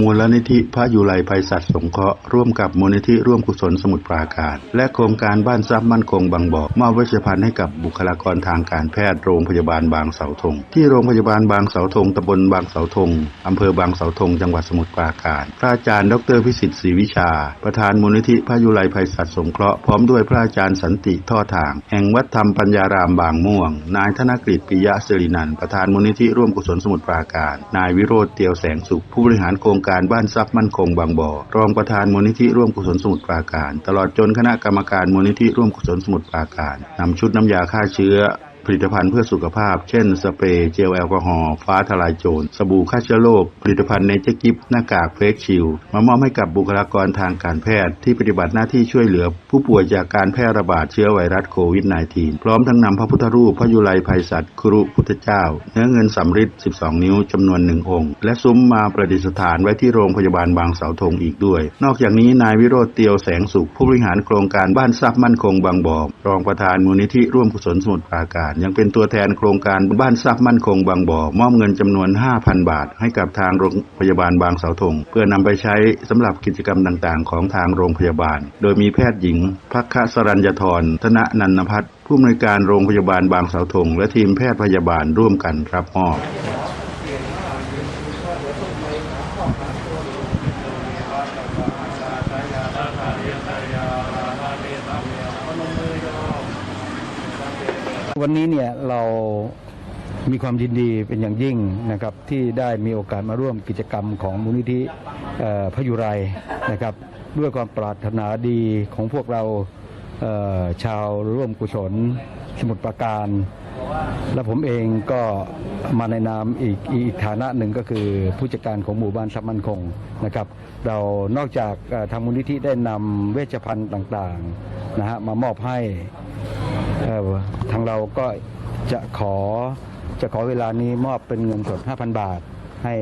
มูลนิธิพระยุไรภัยสัตว์สงเคราะห์ร่วมกับมูลนิธิร่วมกุศลสมุทรปราการ และโครงการบ้านทรัพย์มั่นคงบางบ่อมอบเวชภัณฑ์ให้กับบุคลากรทางการแพทย์โรงพยาบาลบางเสาธงที่โรงพยาบาลบางเสาธงตำบลบางเสาธงอำเภอบางเสาธงจังหวัดสมุทรปราการ พระอาจารย์ ดรพิสิทธิ์ศรีวิชา ประธานมูลนิธิพระยุไรภัยสัตว์สงเคราะห์พร้อมด้วยพระอาจารย์สันติท่อทาง แห่งวัดธรรมปัญญารามบางม่วง นายธนกฤษปิยะสิรินันประธานมูลนิธิร่วมกุศลสมุทรปราการ นายวิโรธเตียวแสงสุขผู้บริหารโครงการบ้านทรัพย์มั่นคงบางบ่อ รองประธานมูลนิธิร่วมกุศลสมุทรปราการ ตลอดจนคณะกรรมการมูลนิธิร่วมกุศลสมุทรปราการนำชุดน้ำยาฆ่าเชื้อ ผลิตภัณฑ์เพื่อสุขภาพ เช่น สเปรย์เจลแอลกอฮอล์ฟ้าทลายโจรสบู่ฆ่าเชื้อโรคผลิตภัณฑ์เนเจอร์กิฟหน้ากากเฟกชิลมามอบให้กับบุคลากรทางการแพทย์ ที่ปฏิบัติหน้าที่ช่วยเหลือ ผู้ป่วยจากการแพร่ระบาดเชื้อไวรัสโควิด -19 พร้อมทั้งนำพระพุทธรูปพระยุไลภัยสัตว์ครุพุทธเจ้า เนื้อเงินสำริด12 นิ้วจำนวนหนึ่งองค์ และซุ้มมาประดิษฐานไว้ที่โรงพยาบาลบางเสาธงอีกด้วย นอกจากนี้นายวิโรธเตียวแสงสุขผู้บริหารโครงการบ้านทรัพย์มั่นคงบางบ่อรองประธานมูลนิธิร่วมกุศลสมุทรปราการยังเป็นตัวแทนโครงการบ้านทรัพย์มั่นคงบางบ่อ มอบเงินจำนวน 5,000 บาท ให้กับทางโรงพยาบาลบางเสาธงเพื่อนำไปใช้สำหรับกิจกรรมต่างๆ ของทางโรงพยาบาล โดยมีแพทย์หญิงพักคสรัญญธรธนนันนพัฒน์ผู้อำนวยการโรงพยาบาลบางเสาธงและทีมแพทย์พยาบาลร่วมกันรับมอบ วันนี้เนี่ยเรามีความยินดีเป็นอย่างยิ่งนะครับที่ได้มีโอกาสมาร่วมกิจกรรมของมูลนิธิพยุไรนะครับด้วยความปรารถนาดีของพวกเราเชาวร่วมกุศลสมุทรปราการ และผมเองก็มาในนามอีกอีกฐานะหนึ่งก็คือผู้จัดการของหมู่บ้านสัมมันคงนะครับ เรานอกจากทางมูลนิธิได้นำเวชภัณฑ์ต่างๆนะฮะมามอบให้ ทางเราก็จะขอจะขอเวลานี้มอบเป็นเงินสด 5,000 บาทให้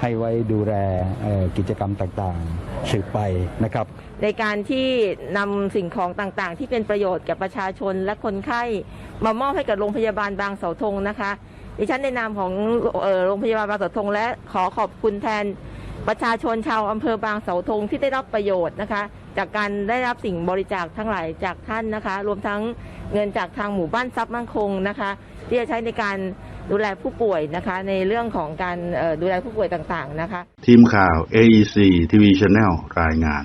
ให้ไว้ดูแลเอ่อกิจกรรมต่างๆ สืบไปนะครับ ในการที่นำสิ่งของต่างๆ ที่เป็นประโยชน์แก่ประชาชนและคนไข้มามอบให้กับโรงพยาบาลบางเสาธงนะคะ ดิฉันในนามของเอ่อโรงพยาบาลบางเสาธงและขอขอบคุณแทน ประชาชนชาวอำเภอบางเสาธงที่ได้รับประโยชน์นะคะ จากการได้รับสิ่งบริจาคทั้งหลายจากท่านนะคะ รวมทั้งเงินจากทางหมู่บ้านทรัพย์มั่นคงนะคะ ที่จะใช้ในการดูแลผู้ป่วยนะคะ ในเรื่องของการดูแลผู้ป่วยต่างๆนะคะ ทีมข่าว AEC TV Channel รายงาน